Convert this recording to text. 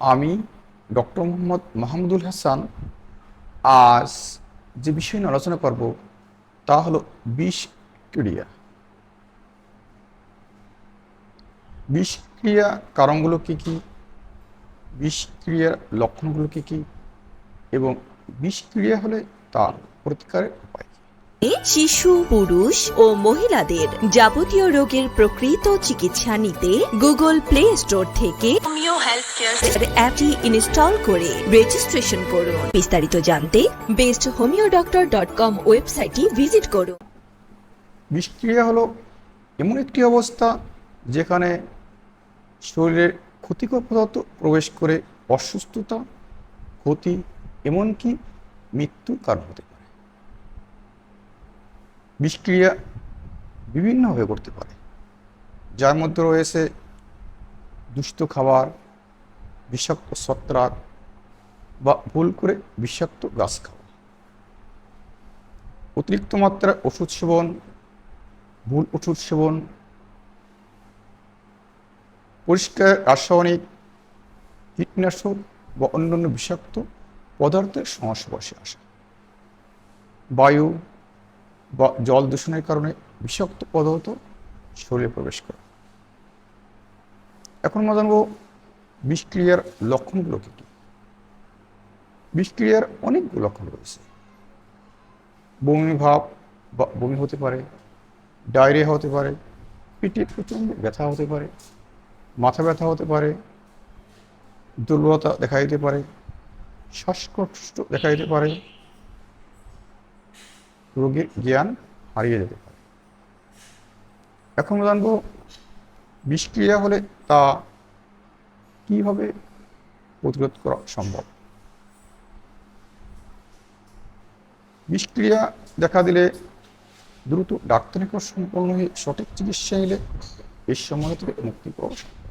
আমি ডক্টর মোহাম্মদ মাহমুদুল হাসান আজ যে বিষয় নিয়ে আলোচনা করব, তা হলো বিষক্রিয়া বিষক্রিয়া কারণগুলো কী কী বিষক্রিয়ার লক্ষণগুলো কী কী এবং বিষক্রিয়া হলে তার প্রতিকারের উপায়? শিশু পুরুষ ও মহিলাদের যাবতীয় রোগের প্রকৃত চিকিৎসা নিতে গুগল প্লে স্টোর থেকে অ্যাপটি ইনস্টল করে রেজিস্ট্রেশন করুন। বিস্তারিত জানতে best homoeo doctor dot com ওয়েবসাইটটি ভিজিট করুন। বিষক্রিয়া হলো এমন একটি অবস্থা যেখানে শরীরের ক্ষতিকর পদার্থ প্রবেশ করে অসুস্থতা ক্ষতি এমনকি মৃত্যুর কারণ হতে পারে। বিষক্রিয়া বিভিন্নভাবে করতে পারে। যার মধ্যে রয়েছে দূষিত খাবার, বিষাক্ত ছত্রাক বা ভুল করে বিষাক্ত গাছ খাওয়া। অতিরিক্ত মাত্রায় ওষুধ সেবন, ভুল ওষুধ সেবন, পরিষ্কার রাসায়নিক কীটনাশক বা অন্যান্য বিষাক্ত পদার্থের সংস্পর্শে আসা। বায়ু জল দূষণের কারণে বিষাক্ত পদার্থ শরীরে প্রবেশ করে। এখন আমরা জানব বিষক্রিয়ার লক্ষণগুলো কী বিষক্রিয়ার অনেকগুলো লক্ষণ রয়েছে। বমি ভাব বমি হতে পারে, ডায়রিয়া হতে পারে পিঠে প্রচণ্ড ব্যথা হতে পারে, মাথা ব্যথা হতে পারে, দুর্বলতা দেখা দিতে পারে, শ্বাসকষ্ট দেখা দিতে পারে রোগীর জ্ঞান হারিয়ে যেতে পারে। এখন জানব বিষক্রিয়া হলে তা কীভাবে প্রতিরোধ করা সম্ভব? বিষক্রিয়া দেখা দিলে দ্রুত ডাক্তারি সম্পন্ন হয়ে সঠিক চিকিৎসা নিলে এই সময় থেকে মুক্তি পাওয়া সম্ভব।